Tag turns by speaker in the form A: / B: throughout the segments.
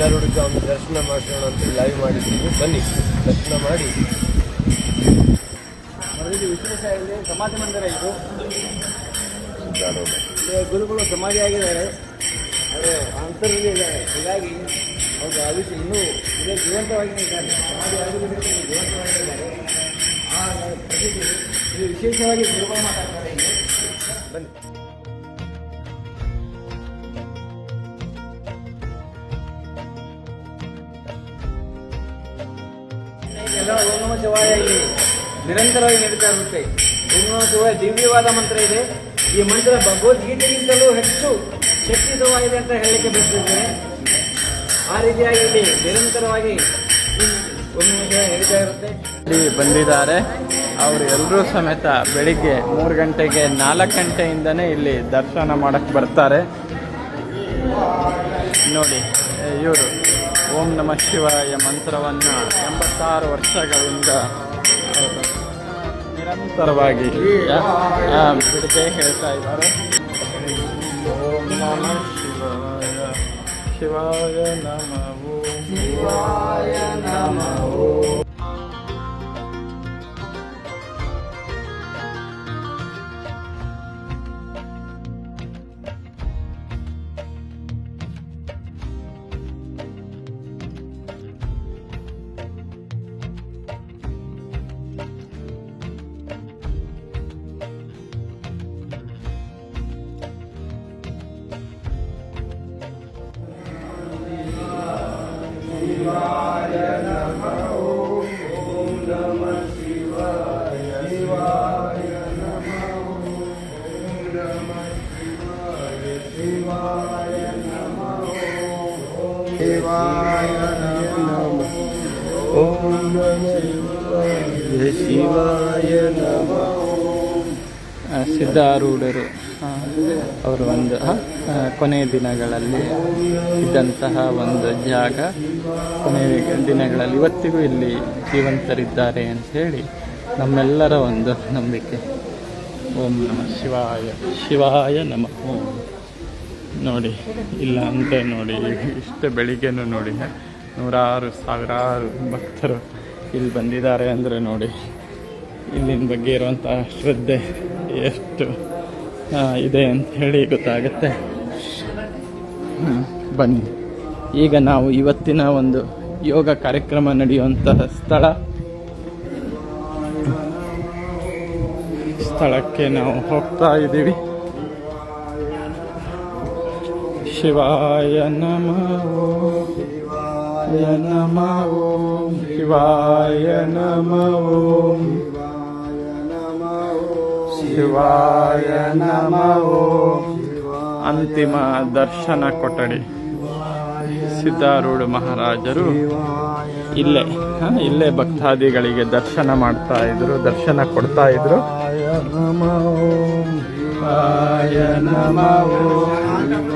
A: ಒಂದು ದರ್ಶನ ಮಾಡಿಸೋಣ ಅಂತ ಲೈವ್ ಮಾಡಿದ್ದೀವಿ. ಬನ್ನಿ ದರ್ಶನ ಮಾಡಿ.
B: ಅವರಿಗೆ ವಿಶೇಷ ಇಲ್ಲಿ ಸಮಾಧಿ ಮಂದಿರ ಇದು. ಗುರುಗಳು ಸಮಾಧಿ ಆಗಿದ್ದಾರೆ. ಆದರೆ ಅಂತರಲ್ಲಿ ಇದ್ದಾರೆ ಹೀಗಾಗಿ ಅವರು ಆಯುಷ್ಯ ಇನ್ನೂ ಇದೇ ಜೀವಂತವಾಗಿ ಇದ್ದಾರೆ. ಸಮಾಧಿ ಇನ್ನೂ ಜೀವಂತವಾಗಿದ್ದಾರೆ. ಆ ಪ್ರತಿ ಇದು ವಿಶೇಷವಾಗಿ ಗುರುಗಳು ಮಾತಾಡ್ತಾರೆ. ಎಲ್ಲ ಓಂ ನಮ ಶಿವಾಯ ಇಲ್ಲಿ ನಿರಂತರವಾಗಿ ನಡೀತಾ ಇರುತ್ತೆ. ಓಂ ನಮ ಶಿವಾಯ ದಿವ್ಯವಾದ ಮಂತ್ರ ಇದೆ. ಈ ಮಂತ್ರ ಭಗವದ್ಗೀತೆಗಿಂತಲೂ ಹೆಚ್ಚು ಶಕ್ತಿಯುತವಾಗಿದೆ ಅಂತ ಹೇಳಲಿಕ್ಕೆ ಬಯಸ್ತಿದ್ದೇನೆ. ಆ ರೀತಿಯಾಗಿ ಇಲ್ಲಿ ನಿರಂತರವಾಗಿ
C: ಇಲ್ಲಿ ಬಂದಿದ್ದಾರೆ. ಅವರು ಎಲ್ಲರೂ ಸಮೇತ ಬೆಳಿಗ್ಗೆ ಮೂರು ಗಂಟೆಗೆ ನಾಲ್ಕು ಗಂಟೆಯಿಂದನೇ ಇಲ್ಲಿ ದರ್ಶನ ಮಾಡಕ್ಕೆ ಬರ್ತಾರೆ. ನೋಡಿ, ಇವರು ಓಂ ನಮಃ ಶಿವಾಯ ಮಂತ್ರವನ್ನು ಎಂಬತ್ತಾರು ವರ್ಷಗಳಿಂದ ನಿರಂತರವಾಗಿ ಬಿಡದೆ ಹೇಳ್ತಾ ಇದ್ದಾರೆ. ಓಂ ನಮ ಶಿವಾಯ ಶಿವಾಯ ನಮೋ ಶಿವಾಯ ನಮಃ ಸಿದ್ಧಾರೂಢರು ಅವರು ಒಂದು ಕೊನೆಯ ದಿನಗಳಲ್ಲಿ ಇದ್ದಂತಹ ಒಂದು ಜಾಗ ಕೊನೆಯ ದಿನಗಳಲ್ಲಿ ಇವತ್ತಿಗೂ ಇಲ್ಲಿ ಜೀವಂತರಿದ್ದಾರೆ ಅಂತ ಹೇಳಿ ನಮ್ಮೆಲ್ಲರ ಒಂದು ನಂಬಿಕೆ. ಓಂ ನಮಃ ಶಿವಾಯ ಶಿವಾಯ ನಮಃ. ಓಂ. ನೋಡಿ, ಇಲ್ಲ ಅಂದರೆ ನೋಡಿ, ಇಷ್ಟೇ ಬೆಳಿಗ್ಗೆನೂ ನೋಡಿ. ನೂರಾರು, ಸಾವಿರಾರು ಭಕ್ತರು ಇಲ್ಲಿ ಬಂದಿದ್ದಾರೆ ಅಂದರೆ ನೋಡಿ, ಇಲ್ಲಿನ ಬಗ್ಗೆ ಇರುವಂಥ ಶ್ರದ್ಧೆ ಎಷ್ಟು ಇದೆ ಅಂತ ಹೇಳಿ ಗೊತ್ತಾಗುತ್ತೆ. ಬನ್ನಿ. ಈಗ ನಾವು ಇವತ್ತಿನ ಒಂದು ಯೋಗ ಕಾರ್ಯಕ್ರಮ ನಡೆಯುವಂತಹ ಸ್ಥಳ. ಸ್ಥಳಕ್ಕೆ ನಾವು ಹೋಗ್ತಾ ಇದ್ದೀವಿ. ಶಿವಾಯ ನಮೋ. ಶಿವಾಯ ನಮೋ. ಶಿವಾಯ ನಮೋ. ಶಿವಾಯ ನಮೋ ಅಂತಿಮ ದರ್ಶನ ಕೊಠಡಿ. ಸಿದ್ಧಾರೂಢ ಮಹಾರಾಜರು ಇಲ್ಲೇ ಹ, ಇಲ್ಲೇ ಭಕ್ತಾದಿಗಳಿಗೆ ದರ್ಶನ ಮಾಡ್ತಾ ಇದ್ರು ದರ್ಶನ ಕೊಡ್ತಾ ಇದ್ರು. ಶಿವಾಯ ನಮಃ.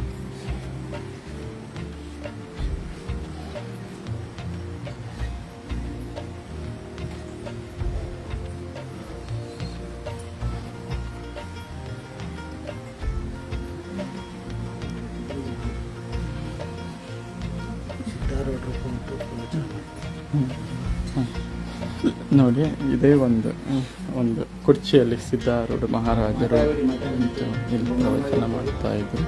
C: ನೋಡಿ ಇದೇ ಒಂದು ಒಂದು ಕುರ್ಚಿಯಲ್ಲಿ ಸಿದ್ಧಾರೂಢ ಮಹಾರಾಜರು ಇಲ್ಲಿ ಪ್ರವಚನ ಮಾಡ್ತಾ ಇದ್ರು.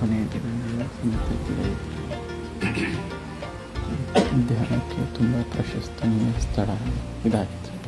C: ಕೊನೆಯ ದಿನಗಳ ಧ್ಯಾನಕ್ಕೆ ತುಂಬ ಪ್ರಶಸ್ತನೀಯ ಸ್ಥಳ ಇದಾಗಿತ್ತು